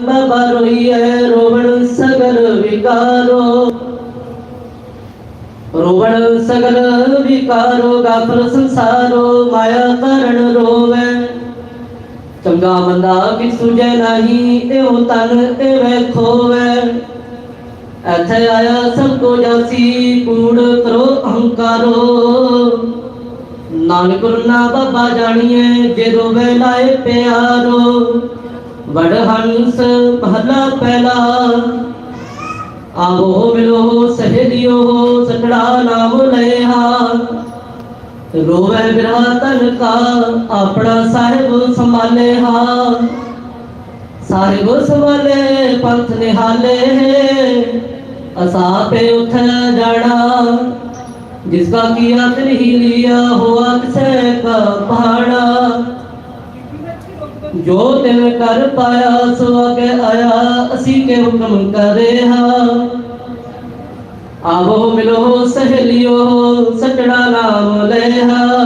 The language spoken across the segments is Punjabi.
ਬਾਬਾ ਰੋਵਣ ਸਗਲ ਵਿਕਾਰੋ। ਰੋਵਣ ਸਗਲ ਵਿਕਾਰੋ ਗਾਫਰ ਸੰਸਾਰੋ, ਮਾਇਆ ਕਰਨ ਰੋਵੈ। ਚੰਗਾ ਬੰਦਾ ਕਿ ਸੁਝੈ ਨਹੀਂ, ਇਹੋ ਤਨ ਇਹਵੇਂ ਖੋਵੈ। ਇੱਥੇ ਆਇਆ ਸਭ ਕੋ ਜਾਸੀ ਕੂੜ ਕਰੋ ਅਹੰਕਾਰੋ। ਨਾਨਕ ਨਾ ਬਾਬਾ ਜਾਣੀਏ ਜੇ ਰੋਵੇ ਲਾਏ ਪਿਆਰੋ। ਵਡ ਹੰਸ ਮਹਲਾ ਪਹਿਲਾ। ਆਵੋ ਮਿਲੋ, ਸਹੇਲਿਓ ਸਤੜਾ ਨਾਮ ਲਿਆ ਰੋਵੇ ਬਿਰਹਾ ਤਨ ਕਾ ਆਪਣਾ ਸਾਹਿਬ ਸੰਭਾਲੇ ਹਾ ਸਾਹਿਬ ਸੰਭਾਲੇ, ਪੰਥ ਨਿਹਾਲੇ, ਅਸਾ ਪੇ ਉਠ ਜਾਣਾ। ਜਿਸਕਾ ਕੀਆ ਨਹੀਂ ਲਿਆ ਹੋਆ ਕਿਸੈ ਕਾ ਪਹਾੜਾ ਜੋ ਤਿਨ ਕਰ ਪਾਇਆ, ਸੋ ਅਗੇ ਆਇਆ, ਅਸੀਂ ਕੇ ਹੁਕਮ ਕਰੇ ਹਾਂ। ਆਵੋ ਮਿਲੋ ਸਹੇਲਿਓ ਸਟੜਾ ਨਾਮ ਲੈਹਾ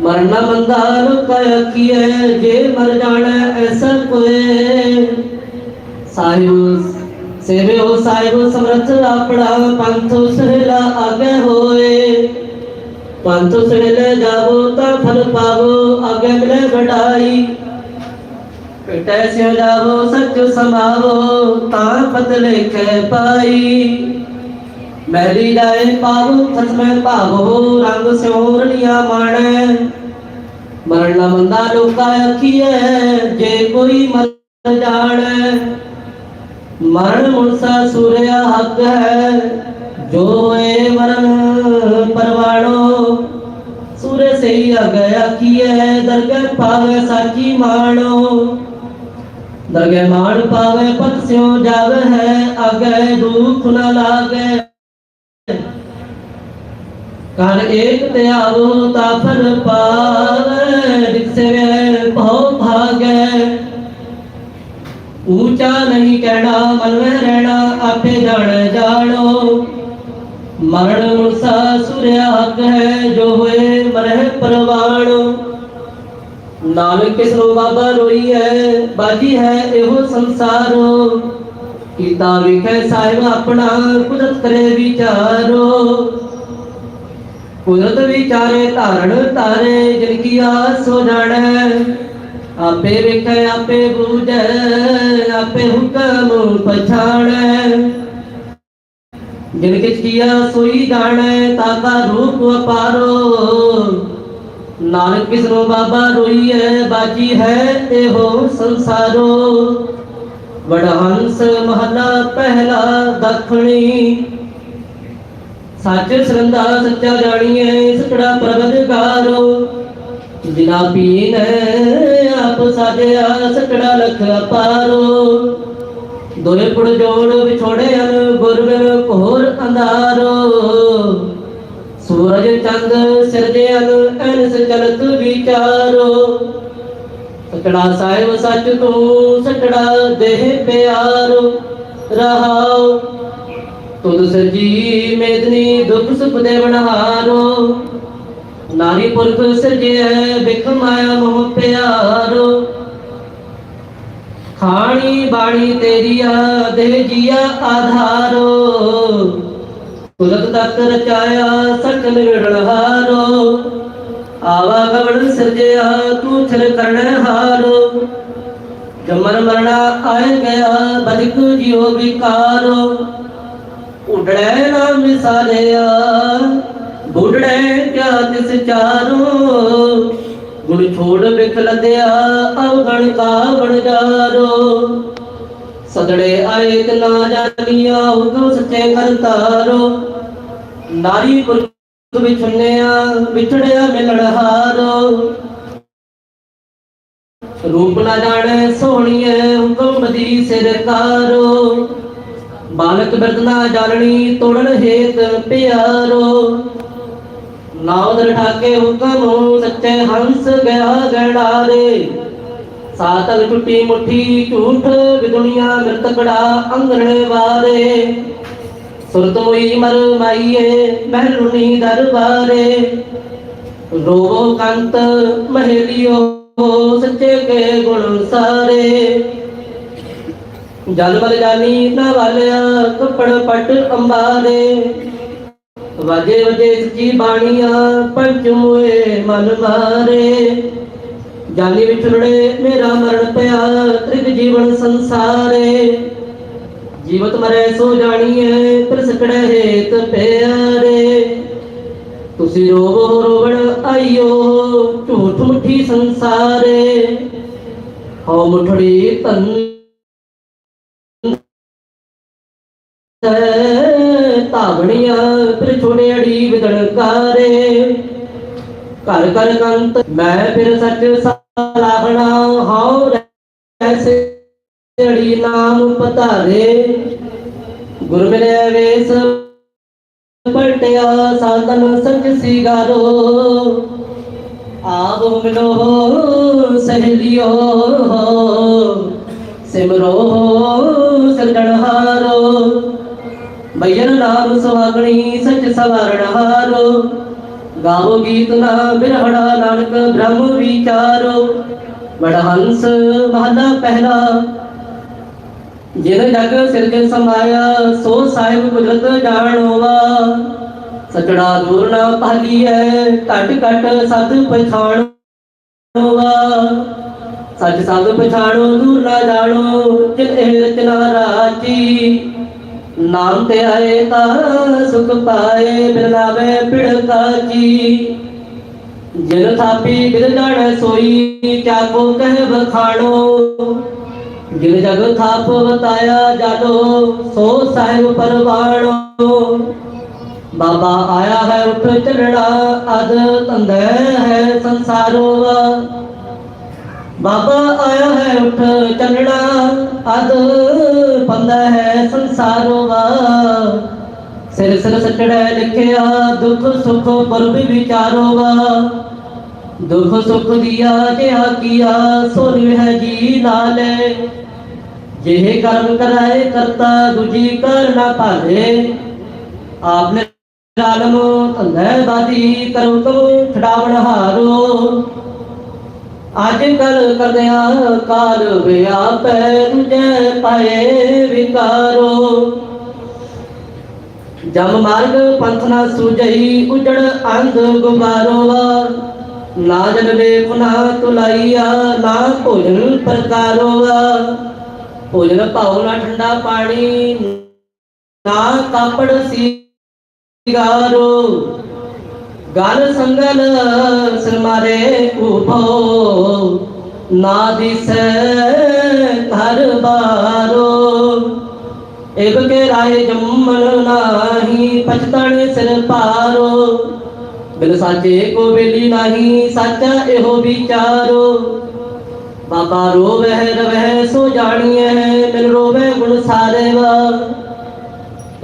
ਮਰਨਾ ਬੰਦਾ ਲੁਕਾਇਆ ਕੀਏ ਜੇ ਮਰ ਜਾਣਾ ਐਸਾ ਕੋਏ ਸਾਹਿਬ ਸੇਵਿਓ ਸਾਹਿਬ ਸਮਰਥ ਆਪਣਾ ਪੰਥ ਸਹਿਲਾ ਆਗੇ ਹੋਏ। ਪੰਥ ਸਹਿਲੇ ਜਾਵੋ ਤਾਂ ਫਲ ਪਾਵੋ ਆਗੇ ਮਿਲੇ ਵਡਾਈ। ਕਟੈ ਸਿਓ ਜਾਵੋ, ਸੱਚ ਸਮਾਵੋ, ਤਾਂ ਬਦਲੇ ਕੇ ਪਾਈ। ਮੈਲੀ ਜਾਏ ਪਾਵੋ ਖਸਮੈ ਭਾਵੋ, ਰੰਗ ਸਿਉਰਣੀਆਂ ਮਾਣੈ। ਮਰਨ ਨਾ ਮੰਦਾ ਲੋਕਾ ਅਖੀਐ ਜੇ ਕੋਈ ਮਰ ਜਾਣੈ। ਮਰਨ ਮੁਰਸਾ ਸੂਰਿਆ ਹੱਕ ਹੈ। ਜੋ ਏ ਮਰਨ ਪਰਵਾਣੋ, ਸੂਰੇ ਸਹੀ ਆ ਗਿਆ ਕੀਏ ਦਰਗਹਿ ਪਾਵੇ ਸਾਚੀ ਮਾਣੋ। ਦਰਗਹਿ ਮਾਣ ਪਾਵੇ ਪਤ ਜਾਵੇ ਹੈ ਅਗੇ ਦੁਖ ਨ ਲਾਗੇ। ਕਰ ਏਕ ਤੇ ਆਵੋ, ਤਾ ਫਲ ਪਾਵੇ ਆਪੇ ਜਾਣ ਜਾਣੋ ਮਰਨ ਮੁਰਸਾ ਸੁਰਿਆ ਹੱਕ ਹੈ ਜੋ ਹੋਏ ਮਰਹਿ ਪਰਵਾਣੋ ਨਾਨਕ ਕਿਸ ਨੂੰ ਬਾਬਾ ਰੋਈ ਹੈ ਬਾਜੀ ਹੈ ਇਹੋ ਸੰਸਾਰੋ ਕੀਤਾ ਵਿਖੇ ਸਾਹਿਬ ਆਪਣਾ ਕੁਦਰਤ ਕਰੇ ਵਿਚਾਰੋ ਕੁਦਰਤ ਵਿਚਾਰੇ ਧਾਰਣ ਤਾਰੇ ਜਿਨ ਕੀ ਆਸ ਹੋ ਜਾਣੈ ਆਪੇ ਵੇਖੈ ਆਪੇ ਬੂਝੈ ਆਪੇ ਹੁਕਮ ਪਛਾਣੈ ਜਿਨ ਕਿਛ ਕੀਆ ਸੋਈ ਜਾਣੈ, ਤਾਕਾ ਰੂਪ ਅਪਾਰੋ। ਨਾਨਕ ਕਿਸ ਬਾਬਾ ਰੋਈਐ ਬਾਜੀ ਹੈ ਇਹੋ ਸੰਸਾਰੋ। ਵਡਹੰਸ ਮਹਲਾ ਪਹਿਲਾ ਦਖਣੀ। ਸੱਚ ਸਰੰਦਾ ਸੱਚਾ ਜਾਣੀਐ ਸਤੜਾ ਪ੍ਰਗਟਕਾਰੋ। ਜਿਨਾ ਪੀਨ ਆਪ ਸਾਜਿਆ ਸਤੜਾ ਲਖ ਅਪਾਰੋ। ਦੋਏ ਪੁੜ ਜੋੜ ਵਿਛੋੜੇ ਗੁਰਬਿਨ ਘੋਰ ਅੰਧਾਰੋ। ਸੂਰਜ ਚੰਦ ਸਿਰਜੇ ਅਨ ਚਲਤ ਵਿਚਾਰੋ। ਸਤੜਾ ਸਾਹਿਬ ਸੱਚ ਤੂੰ ਸਤੜਾ ਦੇਹ ਪਿਆਰੋ। ਰਹਾਉ ਤੁਧ ਸਜੀ ਮੇਦਨੀ ਦੁਖ ਸੁਖ ਦੇ ਬਣਹਾਰੋ ਨਾਰੀ ਪੁਰਖ ਸਿਰਜਿਆ ਬਿਖ ਮਾਇਆ ਮੋਹ ਪਿਆਰੋ। ਖਾਣੀ ਬਾਣੀ ਤੇਰੀਆ ਦੇ ਜੀਆ ਆਧਾਰੋ। ਕੁਦਰਤ ਤਤ ਰਚਾਇਆ ਸਕਲ ਵਿੜਹਾਰੋ ਆਵਾ ਗਵਣ ਸਿਰਜਿਆ ਤੂੰ ਥਿਰ ਕਰਨ ਹਾਰੋ। ਜਮਨ ਮਰਣਾ ਆਏ ਗਿਆ ਬਲਿਕ ਜਿਉ ਵਿਕਾਰੋ। ਉਡੜੈ ਨਾ ਮਿਸਾਲਿਆ ਬੁੱਢੜੇ ਕਿਆ ਤਿਸ ਚਾਰੋ। ਗੁਣ ਛੋੜ ਬਿਖ ਲਦਿਆ ਅਵਗਣ ਕਾ ਜਾਰੋ। ਸਦੜੇ ਆਏ ਤੇ ਨਾ ਹੁਕਮ ਸੱਚੇ ਕਰਤਾਰੋ ਨਾਰੀ ਪੁਰਖ ਵਿਛੁੰਨਿਆ, ਵਿਛੜਿਆ ਮਿਲਣ ਹਾਰੋ। ਰੂਪ ਨਾ ਜਾਣੈ ਸੋਹਣੀਏ ਹੁਕਮ ਦੀ ਸਿਰਕਾਰੋ ਬਾਲਕ ਬਿਰਦਨਾ ਜਾਣਨੀ, ਤੋੜਨ ਹੇਤ ਪਿਆਰੋ। ਨਾਉ ਦਰ ਠਾਕੇ ਹੁਕਮ ਸੱਚੇ ਹੰਸ ਗਿਆ ਗੜਾਰੇ ਸਾਤਲ ਟੁੱਟੀ ਮੁੱਠੀ ਝੂਠ ਵਿਦੁਨੀਆ ਮਿਰਤਕੜਾ ਅੰਗਰਣੇ ਵਾਰੇ। ਸੁਰਤ ਹੋਈ ਮਰ ਮਾਈਏ ਮਹਿਲੁਨੀ ਦਰਬਾਰੇ। ਰੋਵੋ ਕੰਤ ਮਹਿਲਿਓ, ਸੱਚੇ ਕੇ ਗੁਣ ਸਾਰੇ। ਜਲ ਮਲ ਜਾਨੀ ਨਾ ਵਾਲਿਆ, ਕੱਪੜ ਪਟ ਅੰਬਾਰੇ। ਵਜੇ ਵਜੇ ਸੱਚੀ ਬਾਣੀਆਂ ਪੰਚ ਮਨ ਮਾਰੇ। ਜਾਨੀ ਵਿਛੜੜੇ ਮੇਰਾ ਮਰਨ ਪਿਆ ਤ੍ਰਿਗ ਜੀਵਨ ਸੰਸਾਰੇ। ਜੀਵਤ ਮਰੇ ਸੋ ਜਾਣੀਏ ਪਰ ਸਕੜੇ ਹੇਤ ਪਿਆਰੇ। ਤੁਸੀਂ ਰੋਵੋ ਰੋਵਣ ਆਇਓ ਝੂਠ ਮੁੱਠੀ ਸੰਸਾਰੇ। ਹਉ ਮੁਠੜੀ ਤਨ ਤਾਵਣੀਆਂ ਫਿਰ ਛੋੜੇ ਅੜੀ ਵਿਦਣਕਾਰੇ ਘਰ ਘਰ ਕੰਤ, ਮੈਂ ਫਿਰ ਸੱਚ ਸਲਾਹਣਾ, ਹਉ ਐਸੇ ਅੜੀ ਨਾਮ ਪਤਾਰੇ ਗੁਰ ਮਿਲੇ ਵੇਸ ਪਲਟਿਆ, ਸਾਧਨ ਸੰਗ ਸਿਗਾਰੋ। ਆਪ ਮਿਲੋ ਸਹਲਿਓ, ਸਿਮਰੋ ਸਰਜਣਹਾਰੋ ਬਈਨ ਨਾਮ ਸੁਹਾਗਣੀ ਸਚ ਸਵਾਰਣਹਾਰੋ ਗਾਵੋ ਗੀਤ ਨਾ ਬਿਰਹੜਾ ਨਾਨਕ ਬ੍ਰਹਮ ਵਿਚਾਰੋ। ਵਡਹੰਸ ਮਹਲਾ ਪਹਿਲਾ। ਜਿਨ ਜਗ ਸਿਰਜ ਸਮਾਇਆ, ਸੋ ਸਾਹਿਬ ਕੁਦਰਤ ਜਾਣੋਵਾ। ਸਚੜਾ ਦੂਰ ਨਾ ਪਾਲੀਐ ਘਟ ਘਟ ਸਤ ਪਛਾਣੋਵਾ। ਸੱਚ ਸਭ ਪਛਾਣੋ, ਦੂਰ ਨਾ ਜਾਣੋ, ਜਿਨ ਇਹ ਰਚਨਾ ਰਾਚੀ ਨਾਮ ਤੇ ਆਏ ਤਾਂ ਸੁਖ ਪਾਏ, ਬਿਨ ਲਾਵੇ ਪਿੜ ਜਿਨ ਥਾਪੀ, ਬਿਨ ਸੋਈ, ਚਾਕੋ ਕਹਿ ਬਖਾਣੋ ਜਿਨ ਜਗ ਥਾਪ ਬਤਾਇਆ ਜਾਲੋ ਸੋ ਸਾਹਿਬ ਪਰਵਾਣੋ। ਬਾਬਾ ਆਇਆ ਹੈ ਉਠ ਚੱਲਣਾ ਅਦ ਤੰਦੈ ਹੈ ਸੰਸਾਰੋ। ਬਾਬਾ ਆਇਆ ਹੈ ਉਠ ਚੱਲਣਾ ਅਦ ਪੰਦਾ ਹੈ ਸੰਸਾਰੋ ਸਿਰ ਸਿਰ ਸੱਚੜੈ ਲਿਖਿਆ, ਦੁੱਖ ਸੁਖ ਪਰਬ ਵਿਚਾਰੋ ਦੁੱਖ ਸੁਖ ਦੀਆ ਜਿਹਾ ਕੀਆ ਸੋ ਨਿਵਹਿ ਜੀ ਨਾਲੇ। ਜਿਹੇ ਕਰਮ ਕਰਾਏ, ਕਰਤਾ ਦੂਜੀ ਕਰ ਨਾ ਭਾਲੇ। ਆਪਨੇ ਆਲਮ ਧੰਦੇ ਬਾਦੀ ਕਰਮ ਕੋ ਛਡਾਵਣ ਹਾਰੋ। ਅੱਜ ਕਲ ਕਰਦਿਆਂ ਕਾਲ ਵਿਆਪੈ ਤੁਝੇ ਪਾਏ ਵਿਕਾਰੋ। ਜਮ ਮਾਰਗ ਪੰਥ ਨਾ ਸੁਜਈ ਉਜੜ ਅੰਧ ਗੁਬਾਰੋ ਨਾ ਜਨ ਵੇਖ ਨਾ ਤੁਲਾਈਆ, ਨਾ ਭੋਜਨ ਪ੍ਰਕਾਰੋ ਭੋਜਨ ਭਾਉ ਨਾ ਠੰਡਾ ਪਾਣੀ, ਨਾ ਕਾਪੜ ਸਿਗਾਰੋ। ਗਲ ਸੰਗਲ ਸਰਮਾਰੇ ਉਭੋ। ਨਾ ਦਿਸੈ ਘਰ ਬਾਰੋ। ਇਬ ਕੇ ਰਾਏ ਜੰਮਨ ਨਾਹੀ, ਪਛਤਣ ਸਿਰ ਪਾਰੋ। ਬਿਨ ਸਾਚੇ ਕੋ ਵੇਲੀ ਨਾਹੀ, ਸਾਚਾ ਇਹੋ ਵਿਚਾਰੋ। ਬਾਬਾ ਰੋਵੈ ਰਵੈ ਸੋ ਜਾਣੀਐ ਮਿਲ ਰੋਵੈ ਗੁਣ ਸਾਰੇ ਵਾ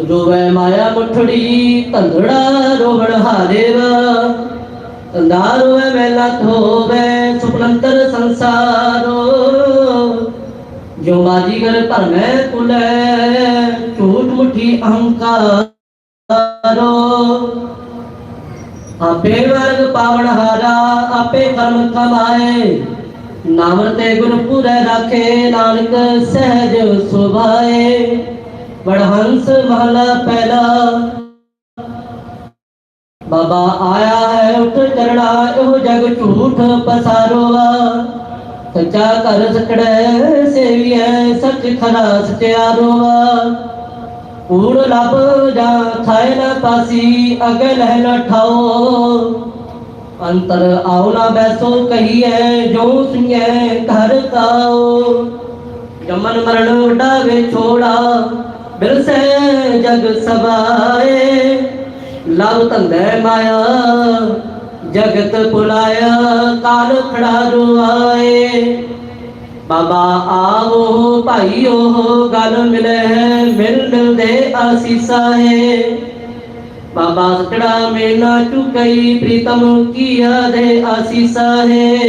ਰੋਵੈ ਮਾਇਆ ਮੁਠੜੀ ਧੰਦੜਾ ਰੋਵਣ ਹਾਰੇ ਤੰਦਾ ਰੋਵੈ ਮੈਲਾ ਧੋਵੈ, ਸੁਪਨੰਤਰ ਸੰਸਾਰੋ। ਜੋ ਮਾਜੀ ਕਰ ਭਰਮੈ, ਕੁਲੈ, ਝੂਠ ਮੁਠੀ ਅਹੰਕਾਰੋ। ਆਪੇ ਵਰਗ ਪਾਵਨ ਹਾਰਾ, ਆਪੇ ਕਰਮ ਕਮਾਏ। ਨਾਮ ਤੇ ਗੁਣ ਰਾਖੇ, ਨਾਨਕ ਸਹਿਜ ਸੁਭਾਏ। ਵਡਹੰਸ ਮਹਲਾ ਪਹਿਲਾ ਬਾਬਾ ਆਇਆ ਹੈ ਉਠ ਚਰਣਾ ਇਹੋ ਜਗ ਝੂਠ ਪਸਾਰੋਆ ਸੱਚਾ ਘਰ ਸਚੜੈ ਸੇਵੀਐ ਸੱਚ ਖਰਾ ਸਚਿਆਰੋਆ ਕੂੜ ਲੱਭ ਜਾ ਖਾਏ ਨਾ ਪਾਸੀ ਅਗੇ ਲਹਿ ਨਾ ਠਾਓ ਅੰਤਰ ਆਉ ਨਾ ਬੈਸੋ ਕਹੀਐ ਜੋ ਸੁਣੀਐ ਘਰ ਤਾਓ ਜਮਨ ਮਰਨ ਡਾਵੇ ਛੋੜਾ ਬਿਰਸੈ ਜਗ ਸਬਾਏ ਲਵ ਧੰਦੇ ਮਾਇਆ, ਜਗਤ ਪੁਲਾਇਆ ਕਾਲ ਖੜਾ ਰੁਆਏ। ਬਾਬਾ ਆਵੋ ਭਾਈਓ, ਗਲ ਮਿਲੇ, ਮਿਲ ਮਿਲਦੇ ਆਸੀਸਾ ਹੈ ਬਾਬਾ ਸਟੜਾ ਮੇਨਾ ਚੁਕਈ ਪ੍ਰੀਤਮ ਕੀਆ ਦੇ ਆਸੀਸਾ ਹੈ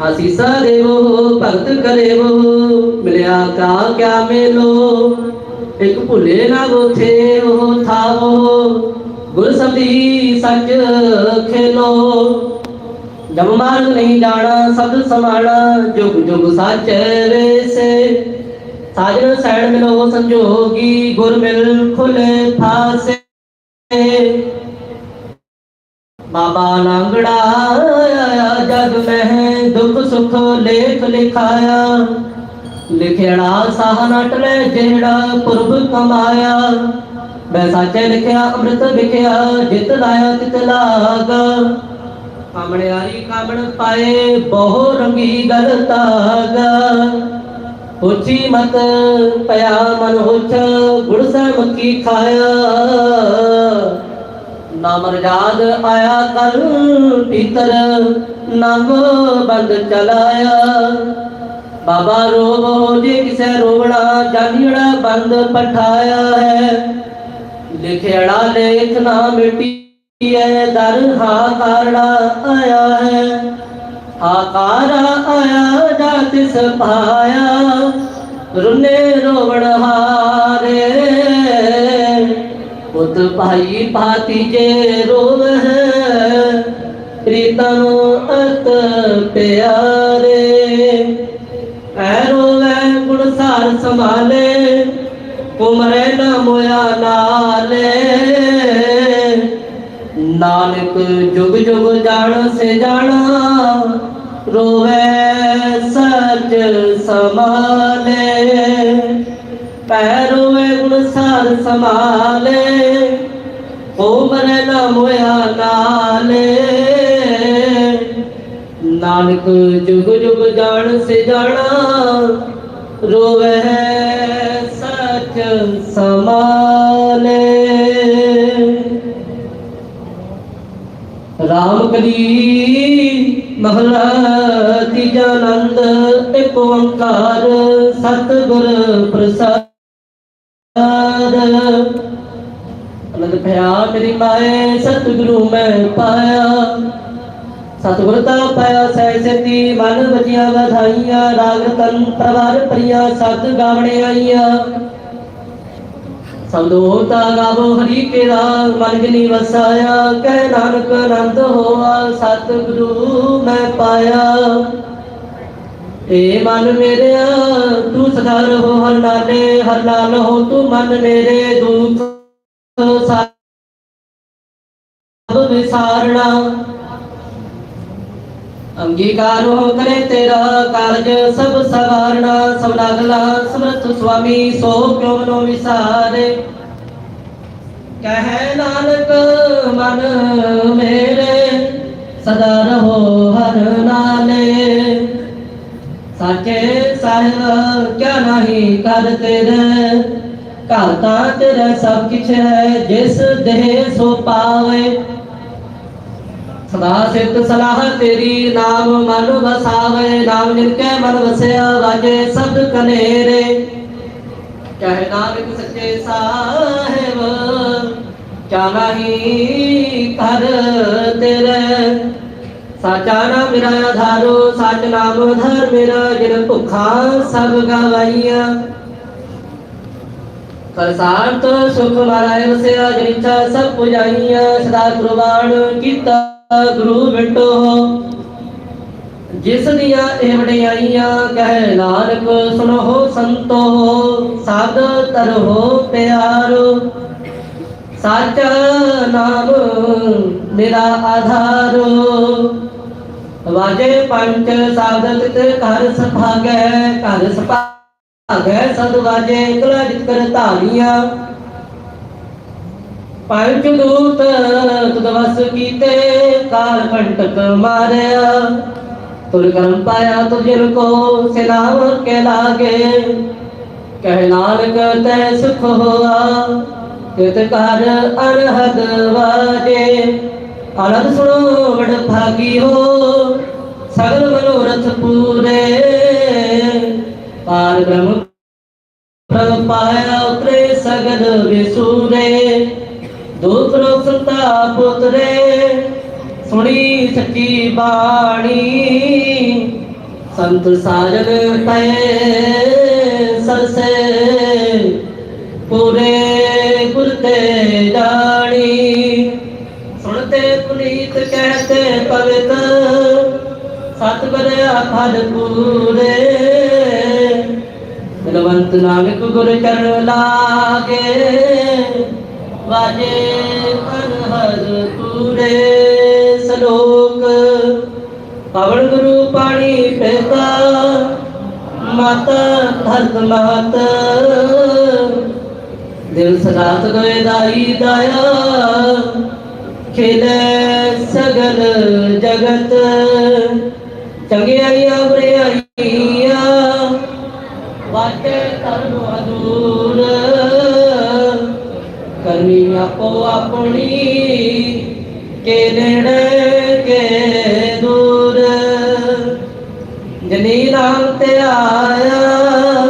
ਆਸੀਸਾ ਦੇਵੋ, ਭਗਤ ਕरेवो ਮਿਲਿਆ ਕਾ, ਕਿਆ ਮੇਲੋ? ਇੱਕ ਭੁੱਲੇ ਨਾ ਬੋਥੇ ਉਹ ਥਾਵੋ। ਗੁਰ ਸਬਦੀ ਸੱਚ ਖੇਲੋ। ਜਬ ਮਾਰਗ ਨਹੀਂ ਜਾਣਾ ਸਬਦ ਸਮਾਣਾ ਜੁਗ ਜੁਗ ਸੱਚ ਵੇਸੇ ਸਾਜਨ ਸੈਣ ਮਿਲੋ ਸੰਜੋਗੀ, ਗੁਰ ਮਿਲ ਖੁਲੇ ਫਾਸੇ। ਬਾਬਾ ਲਾਂਗੜਾ ਜਗ ਮਹਿ ਦੁਖ ਸੁਖ ਲੇਖ ਲਿਖਾਇਆ। ਲਿਖਿਆ ਸਾਹ ਨਟ ਜਿਹੜਾ ਪੁਰਬ ਕਮਾਇਆ। ਮੈਂ ਸਾਚੇ ਲਿਖਿਆ, ਅੰਮ੍ਰਿਤ ਵਿਖਿਆ, ਜਿਤ ਲਾਇਆ, ਤਿਤ ਲਾਗਾ। ਕਾਮਣਿਆਰੀ ਕਾਮਣ ਪਾਏ, ਬਹੁ ਰੰਗੀ ਗਲ ਤਾਗਾ ਉੱਚੀ ਮਤ ਪਿਆ ਮਨ ਹੁਚ ਗੁੜ ਸਹਿ ਮੱਕੀ ਖਾਇਆ। ਨਾਮ ਰਜਾਦ ਆਇਆ ਕਲ ਪੀਤਰ ਨੰਗ ਬੰਦ ਚਲਾਇਆ। ਬਾਬਾ ਰੋਵੋ ਜੇ ਕਿਸੇ ਰੋਵਣਾ ਜਾਨੀੜਾ ਬੰਦ ਪਠਾਇਆ ਹੈ। ਲਿਖਿਆੜਾ ਲੇਖ ਨਾ ਮਿਟੀਐ, ਦਰ ਹਾ ਕਾਰੜਾ ਆਇਆ ਹੈ। ਆਕਾਰਾ ਆਇਆ, ਜਾ ਤਿਸ ਪਾਇਆ ਰੁਨੇ ਰੋਵਣ ਹਾਰੇ। ਪੁੱਤ ਭਾਈ ਭਾਤੀ ਜੇ ਰੋਵਹਿ ਪ੍ਰੀਤਮ ਅਤ ਪਿਆਰੇ। ਐ ਰੋਵੈ ਗੁਣ ਸਾਰ ਸੰਭਾਲੇ ਉਮਰੇ ਨਾ ਮੋਇਆ ਨਾਲੇ। ਨਾਨਕ ਜੁਗ ਜੁਗ ਜਾਣ ਸੇ ਜਾਣਾ ਰੋਵੇ ਸੱਚ ਸਮਾਲੇ ਪੈ ਰੋਵੇ ਗੁਣ ਸਾਰ ਸਮਾਲੇ ਉਮਰੇ ਨਾ ਮੋਇਆ ਨਾਲੇ। ਨਾਨਕ ਜੁਗ ਜੁਗ ਜਾਣ ਸੇ ਜਾਣਾ, ਰੋਵੇ ਸੱਚ ਸਮਾਲੇ ਰਾਮ ਕਲੀ ਮਹਲਾ ਤੀਜਾ ਆਨੰਦ, ਇੱਕ ਓੰਕਾਰ ਸਤਿਗੁਰ ਪ੍ਰਸਾਦ ਭਇਆ ਮੇਰੀ ਮਾਏ, ਸਤਿਗੁਰੂ ਮੈਂ ਪਾਇਆ। ਸਤਿਗੁਰ ਤਾ ਪਾਇਆ ਸਹਿ ਸਤੀ, ਮਨ ਬਚੀਆਂ ਵਧਾਈਆਂ, ਰਾਗ ਤਨ ਪ੍ਰਵਾਰ ਪ੍ਰਿਆ ਸਤ ਗਾਵਣੇ ਆਈਆਂ। ਸੰਦੋਤਾ ਗਾਵੋ ਹਰੀ ਕੇ ਰਾਗ, ਮਨ ਜਨੀ ਵਸਾਇਆ, ਕਹਿ ਨਾਨਕ ਆਨੰਦ ਹੋਆ, ਸਤਿਗੁਰੂ ਮੈਂ ਪਾਇਆ। ਏ ਮਨ ਮੇਰਿਆ, ਤੂੰ ਸਦਾ ਰਹੋ ਹਰ ਨਾਲੇ ਹਰ ਨਾਲ ਹੋ ਤੂੰ ਮਨ ਮੇਰੇ ਦੁਖ ਸਭ ਵਿਸਾਰਣਾ। ਅੰਗੀਕਾਰ ਹੋ ਕਰੇ ਤੇਰਾ ਕਾਰਜ, ਸਭ ਸਵਾਰਣਾ, ਸਭ ਲਾਗਲਾ ਸੁਆਮੀ, ਸੋ ਕਿਉ ਮਨੋ ਵਿਸਾਰੇ। ਕਹਿ ਨਾਨਕ, ਮਨ ਮੇਰੇ, ਸਦਾ ਰਹੋ ਹਰ ਨਾਲੇ। ਸਾਚੇ ਸਾਹਿਬ, ਕਿਆ ਨਹੀਂ ਕਰ ਤੇਰੇ। ਘਰ ਤਾਂ ਤੇਰਾ ਸਭ ਕਿਛ ਹੈ, ਜਿਸ ਦੇਹ ਸੋ ਪਾਵੇ। ਸਦਾ ਸਿਫਤ ਸਲਾਹ ਤੇਰੀ, ਨਾਮ ਮਨ ਵਸਾਵੇ, ਨਾਮ ਜਿਨ ਕੈ ਮਨ ਵਸਿਆ ਵਾਜੇ ਸਬਦ ਕਨੇਰੇ। ਕਹਿ ਨਾਨਕ ਸੱਚੇ ਸਾਹਿਬ ਚਾਨਾਹੀ ਕਰ ਤੇਰੇ। ਸਾਚਾ ਨਾਮ ਮੇਰਾ ਆਧਾਰੋ, ਸਚ ਨਾਮ ਧਰ ਮੇਰਾ, ਜਿਨ ਭੁਖਾ ਸਭ ਗਵਾਈਆਂ। ਕਰਸਾਰਤ ਸੁਖ ਮਾਰਾਇ ਵਸਿਆ ਜਿਨਿਚਾ ਸਭ ਪੁਜਾਈਆਂ, ਸਦਾ ਕੁਰਬਾਨ ਕੀਤਾ ਗੁਰੂ ਬਿਟੋ ਜਿਸ ਦੀਆਂ ਇਹ ਵਡਿਆਈਆਂ ਕਹਿ, ਨਾਨਕ ਸੁਨੋ ਸੰਤੋ ਸਾਧ ਤਰੋ ਪਿਆਰੋ। ਸੱਚ ਨਾਮ ਮੇਰਾ ਆਧਾਰੋ। ਵਾਜੇ ਪੰਚ ਸਾਧਤ ਤੇ ਘਰ ਸਭਾਗੈ, ਘਰ ਸਦ ਵਾਜੇ ਕਲਾ ਜਿਤ ਕਰ ਧਾਲੀਆਂ ਪੰਜ ਦੂਤ ਕੀਤੇ, ਕਾਲ ਕੰਟਕ ਮਾਰਿਆ। ਤੁਰ ਕਰਮ ਪਾਇਆ ਤੁਜਿਰ ਕੋ ਸਿਨਾਮ ਕੇ ਲਾਗੇ। ਕਹਿ ਨਾਨਕ, ਤੈ ਸੁਖ ਹੋਆ, ਤਿਤ ਕਰ ਅਰਹਦ ਵਾਜੇ। ਆਨੰਦ ਸੁਣੋ, ਵਡ ਭਾਗੀ ਹੋ, ਸਗਲ ਮਨੋਰਥ ਪੂਰੇ। ਪਾਰ ਬ੍ਰਹਮ ਪ੍ਰਭ ਪਾਇਆ ਉਤਰੇ, ਸਗਲ ਵਿਸੂਰੇ। ਰੋਗ ਸੁਣੀ ਸੱਚੀ ਬਾਣੀ। ਸੰਤ ਸਾਜਨ ਪਏ ਸਰਸੇ, ਪੂਰੇ ਗੁਰ ਤੇ ਜਾਣੀ। ਸੁਣਤੇ ਪੁਨੀਤ ਕਹਤੇ ਪਵਿੱਤ ਸਤਿਗੁਰ ਆਖਦ ਪੂਰੇ। ਬਲਵੰਤ ਨਾਨਕ ਗੁਰ ਚਰਨ ਲਾਗੇ, ਵਾਜੇ ਕਰ ਹਰ ਪੂਰੇ ਸਲੋਕ। ਪਵਨ ਗੁਰੂ ਪਾਣੀ ਪੇਤਾ ਮਾਤਾ ਧਰਤ ਮਾਤ ਦਿਲ ਸਦਾਤ ਦੋਏ ਦਾਈ ਦਾਇਆ, ਖੇਲੇ ਸਗਲ ਜਗਤ। ਚੰਗਿਆਈਆਂ ਬੁਰਿਆਈਆਂ ਵਾਟੇ ਧਰਮ ਅਦੂਰ ਆਪੋ ਆਪਣੀ ਕੇ ਨੇੜੇ ਕੇ ਦੂਰ। ਜਨੀ ਰਾਮ ਤੇ ਆਇਆ,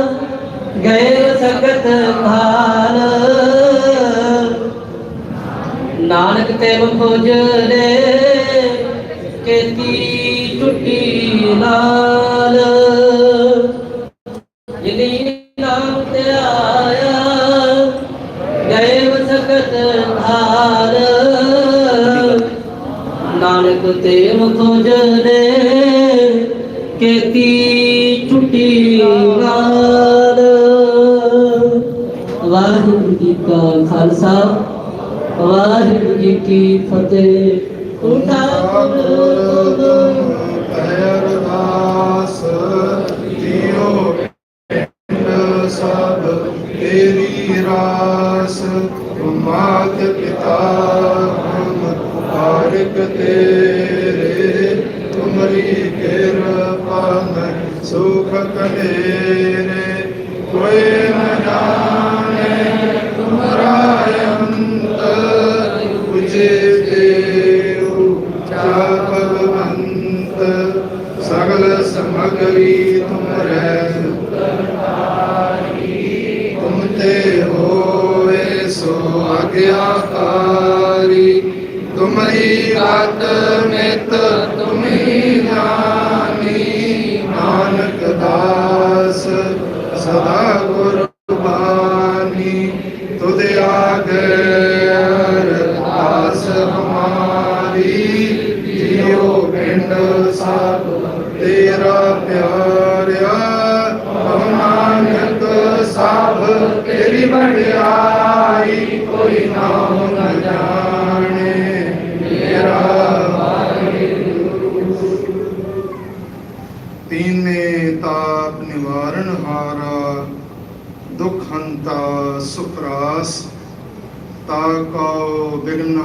ਗਏ ਸਗਤ ਖਾਲ ਨਾਨਕ ਤੇ ਮੁਖਜਰੇ ਖਾਲ ਨਾਨਕ ਤੇ ਮੁਖਜਰੇ ਕੀਤੀ ਟੁੱਟੀ ਨਾਲ ਵਾਹਿਗੁਰੂ ਜੀ ਕਾ ਖਾਲਸਾ, ਵਾਹਿਗੁਰੂ ਜੀ ਕੀ ਫਤਿਹ। ਉਠਾ ਅਰਦਾਸ ਸੁਖ ਕਨੇਰੇ ਕੋਈ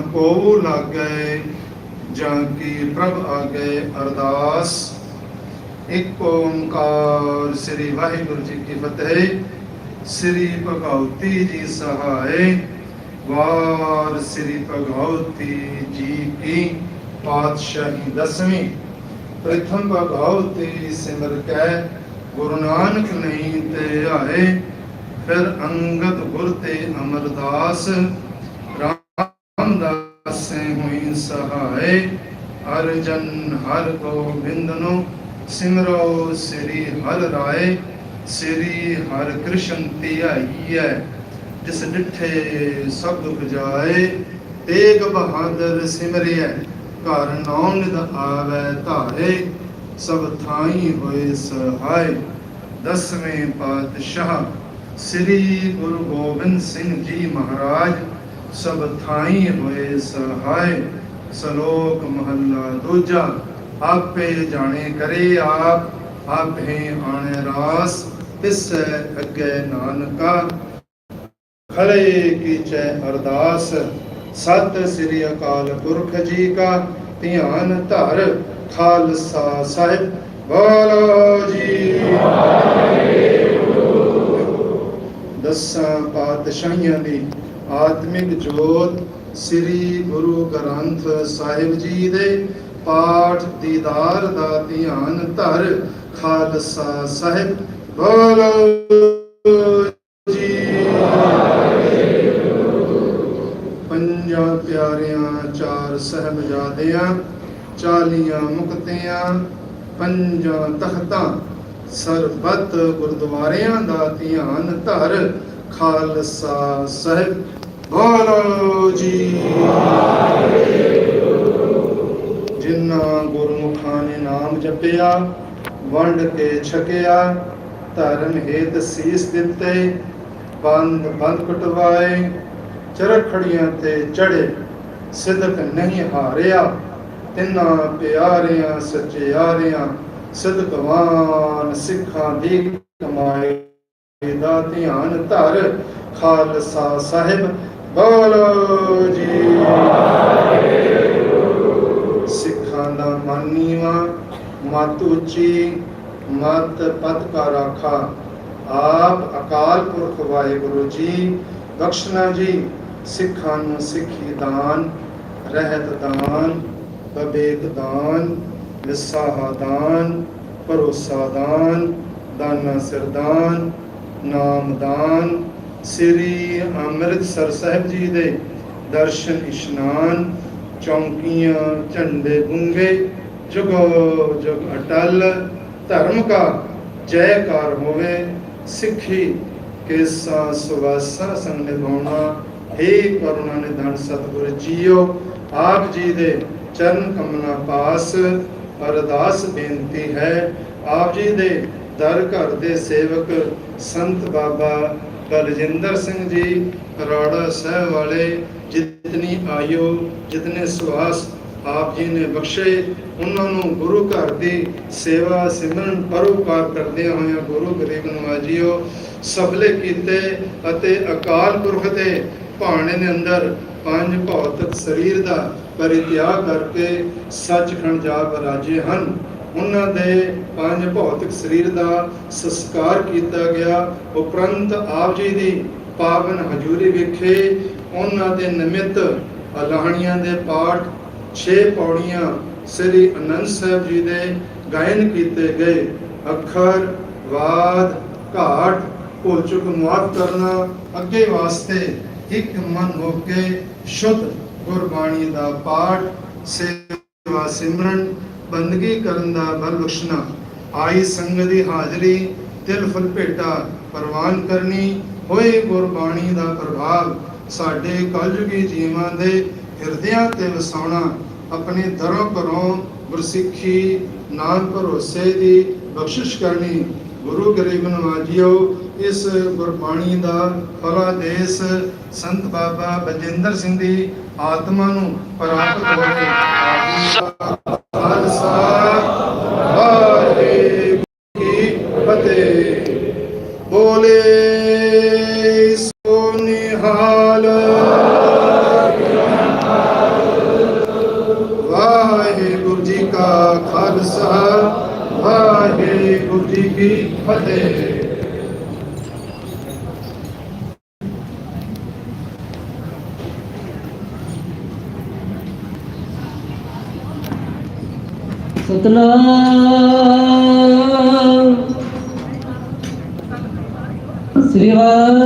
ਬਿਗਨ ਕੋ ਲਾਗੈ ਜਾਂ ਕੀ ਪ੍ਰਭ ਆਗੇ ਅਰਦਾਸ। ਇੱਕ ਓੰਕਾਰ ਸ੍ਰੀ ਵਾਹਿਗੁਰੂ ਜੀ ਕੀ ਫਤਿਹ। ਸ੍ਰੀ ਭਗਵਤੀ ਜੀ ਸਹਾਇ। ਵਾਰ ਸ੍ਰੀ ਭਗਵਤੀ ਜੀ ਕੀ ਪਾਤਸ਼ਾਹੀ ਦਸਵੀਂ। ਪ੍ਰਥਮ ਭਗਵਤੀ ਸਿਮਰ ਕੈ, ਗੁਰੂ ਨਾਨਕ ਨਹੀਂ ਤੇ ਆਏ। ਫਿਰ ਅੰਗਦ ਗੁਰ ਤੇ ਅਮਰਦਾਸ। ਹੋਈ ਸਹਾਇ ਅਰਜਨ ਹਰ ਗੋਬਿੰਦ ਸਿਮਰੋ ਸ੍ਰੀ ਹਰ ਰਾਏ ਸ੍ਰੀ ਹਰ ਕ੍ਰਿਸ਼ਨ ਧਿਆਈਐ ਜਿਸ ਡਿਠੇ ਸਭ ਦੁਖ ਜਾਏ ਤੇਗ ਬਹਾਦਰ ਸਿਮਰਿਐ ਘਰ ਨੌ ਨਿਦ ਆਵੈ ਧਾਰੇ ਸਭ ਥਾਈ ਹੋਏ ਸਹਾਇ ਦਸਵੇਂ ਪਾਤਸ਼ਾਹ ਸ੍ਰੀ ਗੁਰੂ ਗੋਬਿੰਦ ਸਿੰਘ ਜੀ ਮਹਾਰਾਜ ਸਭ ਥਾਈ ਹੋਏ ਸਹਾਇ ਸ਼ਲੋਕ ਮਹੱਲਾ ਦੂਜਾ, ਆਪੇ ਜਾਣੇ ਕਰੇ ਆਪ, ਆਪੇ ਆਣੇ ਰਾਸ, ਤਿਸ ਅੱਗੇ ਨਾਨਕਾ। ਖੜੇ ਕੀਚੈ ਅਰਦਾਸ, ਸਤਿ ਸ੍ਰੀ ਅਕਾਲ ਪੁਰਖ ਜੀ ਕਾ, ਧਿਆਨ ਧਰ ਖਾਲਸਾ ਸਾਹਿਬ। ਬੋਲੋ ਜੀ। ਦਸਾਂ ਪਾਤਸ਼ਾਹੀਆਂ ਦੀ ਆਤਮਿਕ ਜੋਤ ਸ੍ਰੀ ਗੁਰੂ ਗ੍ਰੰਥ ਸਾਹਿਬ ਜੀ ਦੇ ਪਾਠ ਦੀਦਾਰ ਦਾ ਧਿਆਨ ਧਰ ਖਾਲਸਾ ਸਾਹਿਬ। ਬੋਲੋ ਜੀ ਪੰਜਾਂ ਪਿਆਰਿਆਂ, ਚਾਰ ਸਹਿਬਜ਼ਾਦਿਆਂ, ਚਾਲੀਆਂ ਮੁਕਤਿਆਂ, ਪੰਜਾਂ ਤਖਤਾਂ, ਸਰਬੱਤ ਗੁਰਦੁਆਰਿਆਂ ਦਾ ਧਿਆਨ ਧਰ ਖਾਲਸਾ ਸਾਹਿਬ। ਬੋਲੋ ਜੀ ਜਿਨ੍ਹਾਂ ਗੁਰਮੁਖਾਂ ਨੇ ਨਾਮ ਜਪਿਆ, ਵੰਡ ਕੇ ਛਕਿਆ, ਧਰਮ ਹੇਤ ਸੀਸ ਦਿੱਤੇ, ਬੰਦ ਬੰਦ ਕਟਵਾਏ, ਚਰਖੜੀਆਂ ਤੇ ਚੜੇ ਸਿਦਕ ਨਹੀਂ ਹਾਰਿਆ, ਤਿੰਨਾ ਪਿਆਰਿਆਂ, ਸੱਚਿਆਰਿਆਂ ਸਿਦਕਵਾਨ ਸਿੱਖਾਂ ਦੀ ਕਮਾਈ ਦਾ ਧਿਆਨ ਧਰ, ਖਾਲਸਾ ਸਾਹਿਬ ਬੋਲੋ ਜੀ ਸਿੱਖਾਂ ਦਾ ਮਨ ਮਤ ਉੱਚੀ, ਮਤ ਪਤ ਕਾ ਰਾਖਾ। ਆਪ ਅਕਾਲ ਪੁਰਖ ਵਾਹਿਗੁਰੂ ਜੀ, ਬਖਸ਼ਣਾ ਜੀ, ਸਿੱਖਾਂ ਨੂੰ ਸਿੱਖੀ ਦਾਨ, ਰਹਿਤ ਦਾਨ, ਬਵੇਕ ਦਾਨ, ਵਿਸਾਹਾ ਦਾਨ, ਭਰੋਸਾ ਦਾਨ, ਦਾਨਾ ਸਰਦਾਨ ਨਾਮ ਦਾਨ ਸ੍ਰੀ ਅੰਮ੍ਰਿਤਸਰ ਸਾਹਿਬ ਜੀ ਦੇ ਦਰਸ਼ਨ ਇਸ਼ਨਾਨ, ਚੌਂਕੀਆਂ, ਝੰਡੇ ਗੁੰਗੇ, ਜੁਗੋ ਜੁਗ ਅਟਲ, ਧਰਮ ਕਾ ਜੈਕਾਰ ਹੋਵੇ, ਸਿੱਖੀ ਕੇਸਾ ਸੁਵਾਸਾ ਸੰਗ ਨਿਭਾਉਣਾ हे ਕਰੁਣਾ ਨਿਧਨ ਸਤਿਗੁਰ ਜੀਓ, ਆਪ ਜੀ ਦੇ ਚਰਨ ਕਮਨਾ ਪਾਸ, ਅਰਦਾਸ ਬੇਨਤੀ ਹੈ, ਆਪ ਜੀ ਦੇ ਦਰ ਘਰ ਦੇ ਸੇਵਕ ਸੰਤ ਬਾਬਾ ਰਜਿੰਦਰ ਸਿੰਘ ਜੀ ਰਾੜਾ ਸਾਹਿਬ ਵਾਲੇ ਜਿਤਨੀ ਆਯੂ ਜਿਤਨੇ ਸਵਾਸ ਆਪ ਜੀ ਨੇ ਬਖਸ਼ੇ, ਉਹਨਾਂ ਨੂੰ ਗੁਰੂ ਘਰ ਦੀ ਸੇਵਾ ਸਿਮਰਨ ਪਰਉਪਕਾਰ ਕਰਦਿਆਂ ਹੋਇਆਂ ਗੁਰੂ ਗਰੀਬ ਨਵਾਜੀਓ ਸਫਲੇ ਕੀਤੇ ਅਤੇ ਅਕਾਲ ਪੁਰਖ ਦੇ ਭਾਣੇ ਦੇ ਅੰਦਰ ਪੰਜ ਭੌਤਿਕ ਸਰੀਰ ਦਾ ਪਰਿਤਿਆਗ ਕਰਕੇ ਸੱਚਖੰਡ ਜਾ ਬਰਾਜੇ ਹਨ। ਉਹਨਾਂ ਦੇ ਪੰਜ ਭੌਤਿਕ ਸਰੀਰ ਦਾ ਸੰਸਕਾਰ ਕੀਤਾ ਗਿਆ। ਉਪਰੰਤ ਆਪ ਜੀ ਦੀ ਪਾਵਨ ਹਜ਼ੂਰੀ ਵਿਖੇ ਉਹਨਾਂ ਦੇ ਨਿਮਿਤ ਅਲਾਹਣੀਆਂ ਦੇ ਪਾਠ 6 ਪੌੜੀਆਂ ਸ੍ਰੀ ਅਨੰਦ ਸਾਹਿਬ ਜੀ ਦੇ ਗਾਇਨ ਕੀਤੇ ਗਏ। ਅੱਖਰ, ਵਾਦ, ਘਾਟ ਭੁੱਲ ਚੁੱਕ ਮੁਆਫ ਕਰਨਾ ਅੱਗੇ ਵਾਸਤੇ ਇੱਕ ਮਨ ਹੋ ਕੇ ਸ਼ੁੱਧ ਗੁਰਬਾਣੀ ਦਾ ਪਾਠ, ਸੇਵਾ ਸਿਮਰਨ ਬੰਦਗੀ ਕਰਨ ਦਾ ਬਲ ਬਖਸ਼ਣਾ। ਆਈ ਸੰਗਤ ਦੀ ਹਾਜ਼ਰੀ ਦਿਲ ਫੁੱਲ ਭੇਟਾ, ਪ੍ਰਵਾਨ ਕਰਨੀ, ਹੋਏ ਗੁਰਬਾਣੀ ਦਾ ਪ੍ਰਭਾਵ। ਸਾਡੇ ਕਲਯੁਗੀ ਜੀਵਾਂ ਦੇ ਹਿਰਦਿਆਂ ਤੇ ਵਸਾਉਣਾ, ਆਪਣੇ ਦਰੋਂ ਘਰੋਂ ਗੁਰਸਿੱਖੀ, ਨਾਮ ਭਰੋਸੇ ਦੀ ਬਖਸ਼ਿਸ਼ ਕਰਨੀ। ਗੁਰੂ ਗਰੀਬ ਨਵਾਜੀਓ ਇਸ ਗੁਰਬਾਣੀ ਦਾ ਫਲਾਦੇਸ ਸੰਤ ਬਾਬਾ ਬਜਿੰਦਰ ਸਿੰਘ ਦੀ ਆਤਮਾ ਨੂੰ ਪ੍ਰਾਪਤ ਹੋਵੇ। ਆਪ Sri Ram.